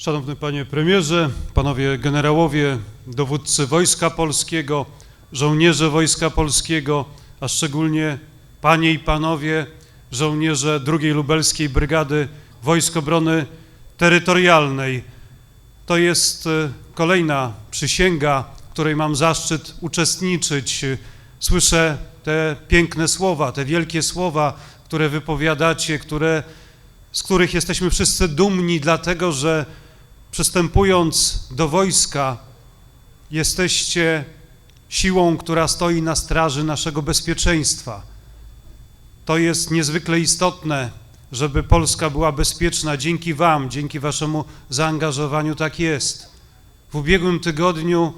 Szanowny Panie Premierze, Panowie Generałowie, dowódcy Wojska Polskiego, żołnierze Wojska Polskiego, a szczególnie Panie i Panowie żołnierze II Lubelskiej Brygady Wojsk Obrony Terytorialnej. To jest e, kolejna przysięga, której mam zaszczyt uczestniczyć. Słyszę te piękne słowa, te wielkie słowa, które wypowiadacie, które, z których jesteśmy wszyscy dumni, dlatego że przystępując do wojska, jesteście siłą, która stoi na straży naszego bezpieczeństwa. To jest niezwykle istotne, żeby Polska była bezpieczna. Dzięki Wam, dzięki Waszemu zaangażowaniu tak jest. W ubiegłym tygodniu,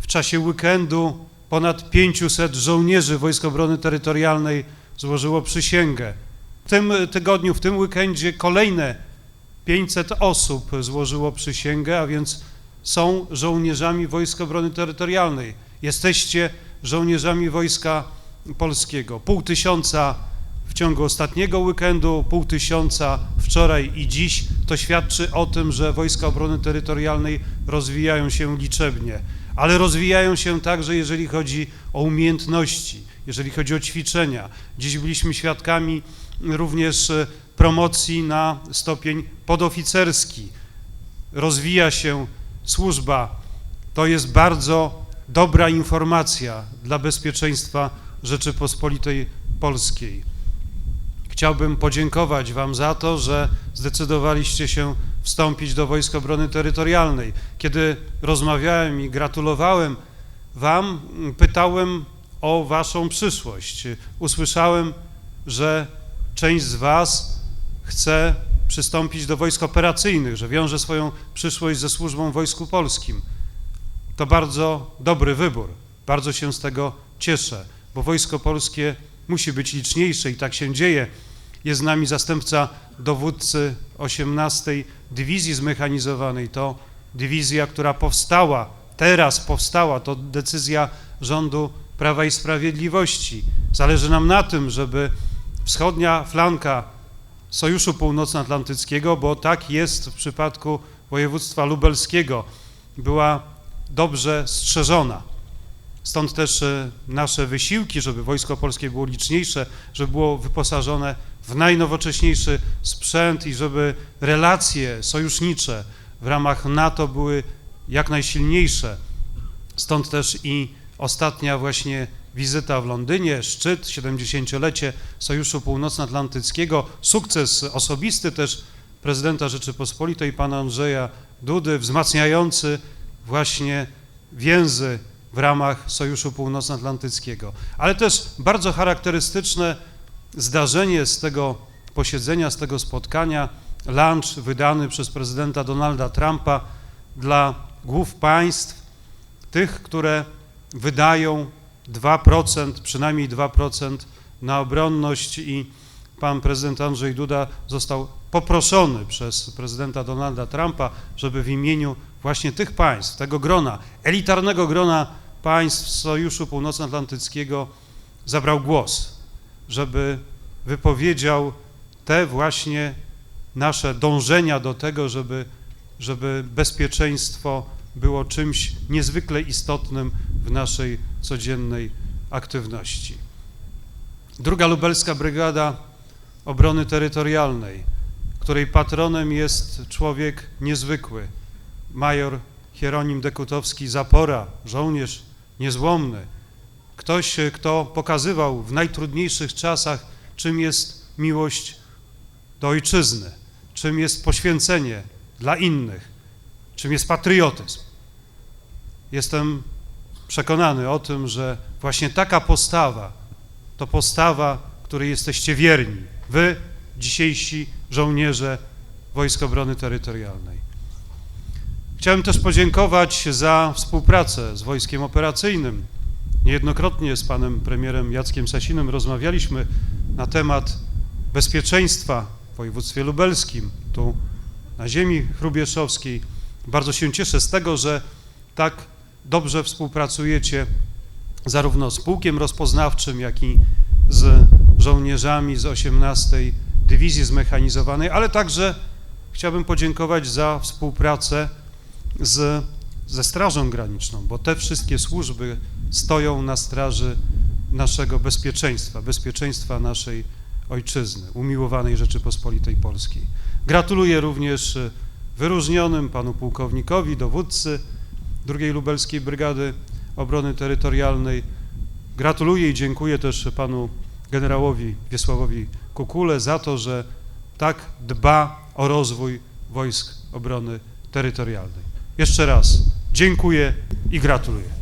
w czasie weekendu, ponad 500 żołnierzy Wojsk Obrony Terytorialnej złożyło przysięgę. W tym tygodniu, w tym weekendzie kolejne 500 osób złożyło przysięgę, a więc są żołnierzami Wojsk Obrony Terytorialnej. Jesteście żołnierzami Wojska Polskiego. Pół tysiąca w ciągu ostatniego weekendu, pół tysiąca wczoraj i dziś. To świadczy o tym, że Wojska Obrony Terytorialnej rozwijają się liczebnie, ale rozwijają się także, jeżeli chodzi o umiejętności, jeżeli chodzi o ćwiczenia. Dziś byliśmy świadkami również e, promocji na stopień podoficerski. Rozwija się służba. To jest bardzo dobra informacja dla bezpieczeństwa Rzeczypospolitej Polskiej. Chciałbym podziękować Wam za to, że zdecydowaliście się wstąpić do Wojsk Obrony Terytorialnej. Kiedy rozmawiałem i gratulowałem Wam, pytałem o Waszą przyszłość. Usłyszałem, że część z Was chce przystąpić do wojsk operacyjnych, że wiąże swoją przyszłość ze służbą w Wojsku Polskim. To bardzo dobry wybór. Bardzo się z tego cieszę, bo Wojsko Polskie musi być liczniejsze i tak się dzieje. Jest z nami zastępca dowódcy 18 Dywizji Zmechanizowanej. To dywizja, która powstała, teraz powstała, to decyzja rządu Prawa i Sprawiedliwości. Zależy nam na tym, żeby wschodnia flanka Sojuszu Północnoatlantyckiego, bo tak jest w przypadku województwa lubelskiego, była dobrze strzeżona. Stąd też e, nasze wysiłki, żeby Wojsko Polskie było liczniejsze, żeby było wyposażone w najnowocześniejszy sprzęt i żeby relacje sojusznicze w ramach NATO były jak najsilniejsze. Stąd też i ostatnia właśnie wizyta w Londynie, szczyt, 70-lecie Sojuszu Północnoatlantyckiego, sukces osobisty też prezydenta Rzeczypospolitej, pana Andrzeja Dudy, wzmacniający właśnie więzy w ramach Sojuszu Północnoatlantyckiego. Ale też bardzo charakterystyczne zdarzenie z tego posiedzenia, z tego spotkania, lunch wydany przez prezydenta Donalda Trumpa dla głów państw, tych, które wydają 2%, przynajmniej 2% na obronność i pan prezydent Andrzej Duda został poproszony przez prezydenta Donalda Trumpa, żeby w imieniu właśnie tych państw, tego grona, elitarnego grona państw Sojuszu Północnoatlantyckiego zabrał głos, żeby wypowiedział te właśnie nasze dążenia do tego, żeby, żeby bezpieczeństwo było czymś niezwykle istotnym w naszej codziennej aktywności. Druga Lubelska Brygada Obrony Terytorialnej, której patronem jest człowiek niezwykły, major Hieronim Dekutowski Zapora, żołnierz niezłomny, ktoś, kto pokazywał w najtrudniejszych czasach, czym jest miłość do ojczyzny, czym jest poświęcenie dla innych, czym jest patriotyzm. Jestem przekonany o tym, że właśnie taka postawa to postawa, której jesteście wierni. Wy, dzisiejsi żołnierze Wojsk Obrony Terytorialnej. Chciałem też podziękować za współpracę z Wojskiem Operacyjnym. Niejednokrotnie z panem premierem Jackiem Sasinem rozmawialiśmy na temat bezpieczeństwa w województwie lubelskim, tu na ziemi chrubieszowskiej. Bardzo się cieszę z tego, że tak dobrze współpracujecie zarówno z pułkiem rozpoznawczym, jak i z żołnierzami z 18 Dywizji Zmechanizowanej, ale także chciałbym podziękować za współpracę z, ze Strażą Graniczną, bo te wszystkie służby stoją na straży naszego bezpieczeństwa, bezpieczeństwa naszej ojczyzny, umiłowanej Rzeczypospolitej Polskiej. Gratuluję również wyróżnionym panu pułkownikowi, dowódcy II Lubelskiej Brygady Obrony Terytorialnej. Gratuluję i dziękuję też panu generałowi Wiesławowi Kukule za to, że tak dba o rozwój Wojsk Obrony Terytorialnej. Jeszcze raz dziękuję i gratuluję.